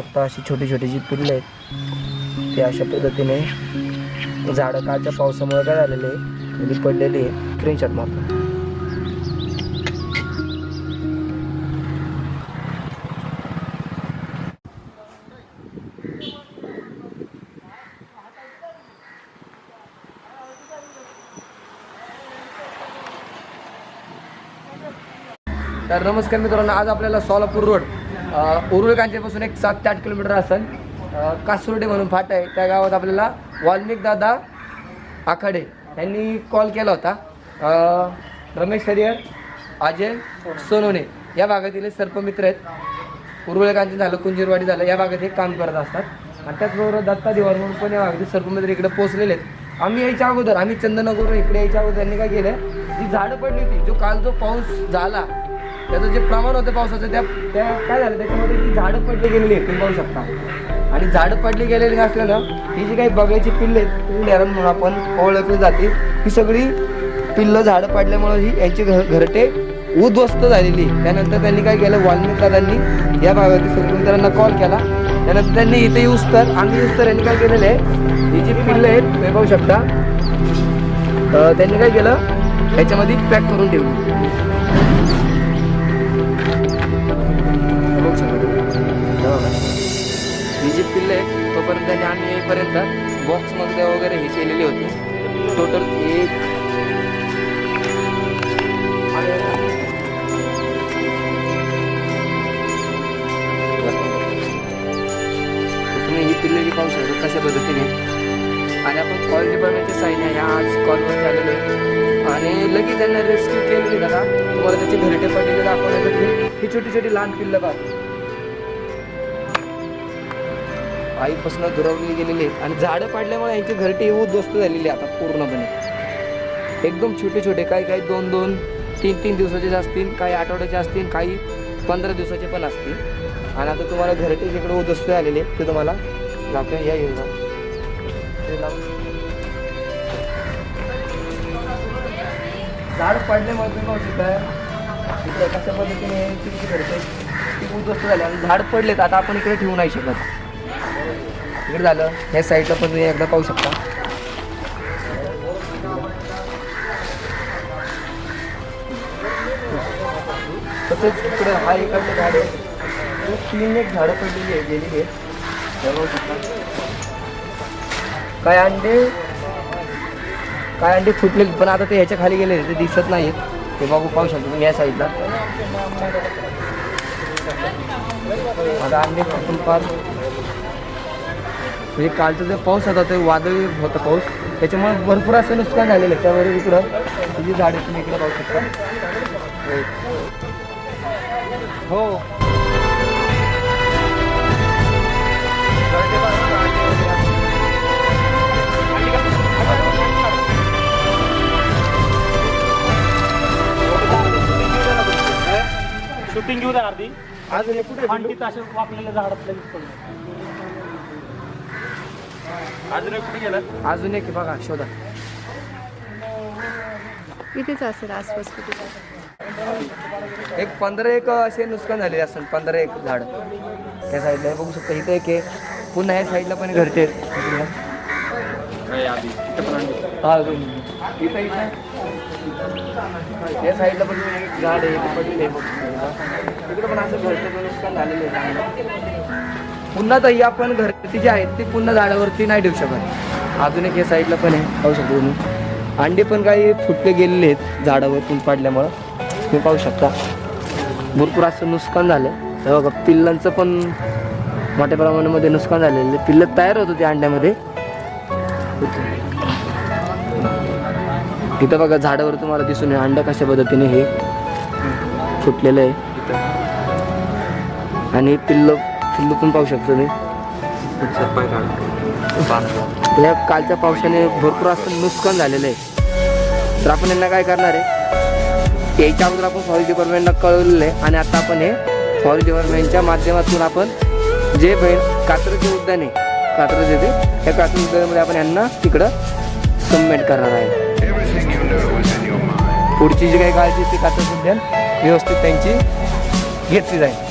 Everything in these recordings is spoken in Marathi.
शकता अशी छोटी छोटी जी पिल्लं आहेत. ते अशा पद्धतीने झाडं कालच्या पावसामुळे काय झालेले आहे? म्हणजे पडलेली आहे. स्क्रीनशॉट मारतो तर नमस्कार मित्रांनो आज आपल्याला सोलापूर रोड उरुळ कांचेपासून एक सात ते आठ किलोमीटर असेल. कासुर्डे म्हणून फाटा आहे. त्या गावात आपल्याला वाल्मिक दादा आखाडे यांनी कॉल केला होता. रमेश हरियर अजय सोनोने या भागातील सर्पमित्र आहेत. उरुळ कांचे झालं कुंजीरवाडी झालं या भागात हे काम करत असतात. आणि त्याचबरोबर दत्ता दिवार म्हणून पण या भागातील सर्पमित्र इकडे पोहोचलेले आहेत. आम्ही यायच्या अगोदर आम्ही चंदनगर इकडे यायच्या अगोदर त्यांनी काय केलं जी झाडं पडली होती जो काल जो पाऊस झाला त्याचं जे प्रमाण होतं पावसाचं त्या त्या काय झालं त्याच्यामध्ये ती झाडं पडली गेलेली आहेत तुम्ही पाहू शकता. आणि झाडं पडली गेलेली असल्यानं ही जी काही बगळ्याची पिल्ले आहेत म्हणून आपण ओळखली जाते ही सगळी पिल्लं झाडं पडल्यामुळं ही यांची घर घरटे उद्ध्वस्त झालेली त्यानंतर त्यांनी काय केलं वाल्मिक दादांनी या भागातील सरपंचांना कॉल केला. त्यानंतर त्यांनी इथे युस्तर आम्ही युस्तर यांनी काय केलेलं आहे ही जी पिल्लं आहेत तुम्ही पाहू शकता त्यांनी काय केलं याच्यामध्ये पॅक करून ठेवली. आतापर्यंत बॉक्समध्ये वगैरे हे केलेली होती. टोटल एक तुम्ही ही पिल्लेली पाहू शकता कशा पद्धतीने. आणि आपण कॉल डिपार्टमेंटच्या साईन आहे. आज कॉलवर झालेलो आहे. आणि लगेच त्यांना रेस्क्यू केलेली दादा तुम्हाला त्याची घरटे पडलेले दाखवण्यासाठी ही छोटी छोटी लहान पिल्लं पाहतो आईपासून दुरावली गेलेली आहेत. आणि झाडं पाडल्यामुळे यांची घरटी उद्ध्वस्त झालेली आहे आता पूर्णपणे. एकदम छोटे छोटे काही काही दोन दोन तीन तीन दिवसाचे असतील काही आठवड्याचे असतील काही पंधरा दिवसाचे पण असतील. आणि आता तुम्हाला घरटे जिकडे उद्ध्वस्त झालेले आहेत ते तुम्हाला लावते. या येऊन ते झाड पडल्यामुळे तुम्ही पाहू कशा पद्धतीने घरटे उद्ध्वस्त झाली. आणि झाड पडलेत आता आपण इकडे ठेवू नाही शकत. इकडे झालं. ह्या साईडला पण तुम्ही एकदा पाहू शकता. तसेच इकडे हा इकडचं झाड आहे. तीन एक झाडं पडलेली आहे गेलेली आहे हे काय अंडे? काय अंडे फुटले पण आता ते ह्याच्या खाली गेले ते दिसत नाहीत. ते बघू पाहू शकतो तुम्ही या साईडला आता अंडे फुटून फार म्हणजे कालचा जो पाऊस होता ते वादळी होता पाऊस. त्याच्यामुळे भरपूर असं नुकसान झालेलं आहे त्यावर इकडं तुझी झाडे तुम्ही इकडे पाहू शकता. हो. शूटिंग घेऊ द्या अर्धी. हे कुठे फांडीत असे वाकलेल्या झाडात लगेच पडलं अजून एक कुठे गेलं अजून एक बघा शोधा इथेच असेल आसपास कुठे एक पंधरा एक असे नुकसान झालेले असतात पंधरा एक झाड त्या साईडला हे बघू शकता इथं एक आहे पुन्हा ह्या साईडला पण आहेत. हा अजून. इथं इथं या साईडला पण एक झाड आहे. तिकडं पण असं घरटे नुकसान झालेलं आहे. पुन्हा तरी आपण घरटी जी आहेत ती पुन्हा झाडावरती नाही ठेवू शकत. अजून एक या साईडला पण आहे. पाहू शकतो तुम्ही. अंडे पण काही फुटले गेलेले आहेत झाडावर झाडावरतून पडल्यामुळं. तुम्ही पाहू शकता. भरपूर असं नुकसान झालं तर बघा पिल्लांचं पण मोठ्या प्रमाणामध्ये नुकसान झालेलं आहे. पिल्लं तयार होत होती अंड्यामध्ये. इथं बघा झाडावर तुम्हाला दिसून येईल. अंडा कशा पद्धतीने हे फुटलेलं आहे. आणि पिल्ल पिल्लू पण पाहू शकतो मी. या कालच्या पावसाने भरपूर असं नुकसान झालेलं आहे. तर आपण यांना काय करणार आहे? याच्या अगोदर आपण फॉरेस्ट डिपार्टमेंटला कळवलेलं आहे आणि आता आपण हे फॉरेस्ट डिपार्टमेंटच्या माध्यमातून आपण जे बैल कात्रचे उद्यान आहे कात्रज या कात्र उद्यानामध्ये आपण यांना तिकडं सबमिट करणार आहे. पुढची जी काही काळजी ती कात्रज उद्यान व्यवस्थित त्यांची घेतली जाईल.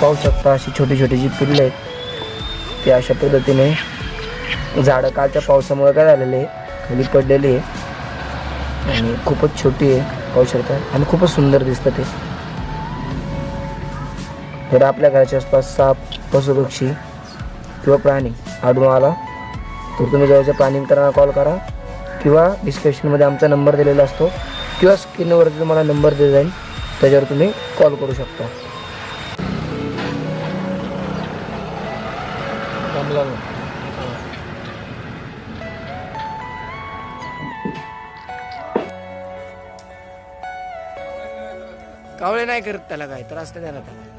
पाहू शकता अशी छोटी छोटी जी पिल्ले आहेत ते अशा पद्धतीने झाडं कालच्या पावसामुळे काय झालेले खाली पडलेली आहे. आणि खूपच छोटी आहे पाहू शकता आणि खूपच सुंदर दिसतं ते. जर आपल्या घराच्या आसपास साप पशुपक्षी किंवा प्राणी आढळून आला. तर तुम्ही जवळच्या प्राणी मित्रांना कॉल करा किंवा डिस्क्रिप्शनमध्ये आमचा नंबर दिलेला असतो किंवा स्क्रीनवरती तुम्हाला नंबर दिला जाईल त्याच्यावर तुम्ही कॉल करू शकता. कावळे नाही करत त्याला काय त्रास नाही देणार त्याला.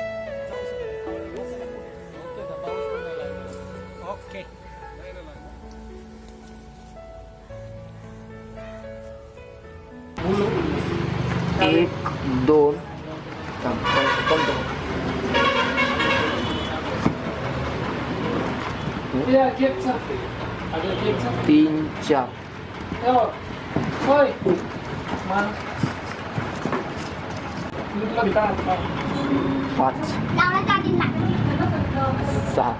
ओके. एक दोन? तीन चार. पाच. सहा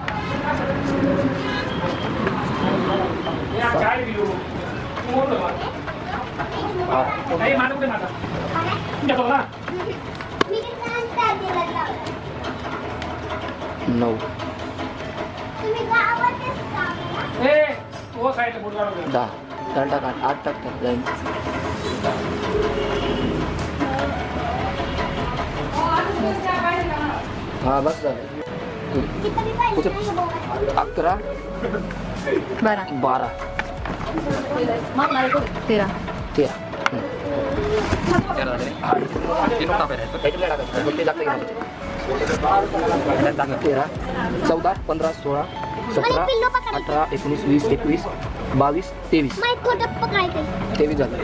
नऊ दहा. दहा टाका आठ टाकतात जाईल हा बस झालं. अकरा. बारा. बारा. तेरा. तेरा. तेरा. चौदा पंधरा सोळा सतरा अठरा एकोणीस वीस एकवीस बावीस तेवीस. तेवीस झालं.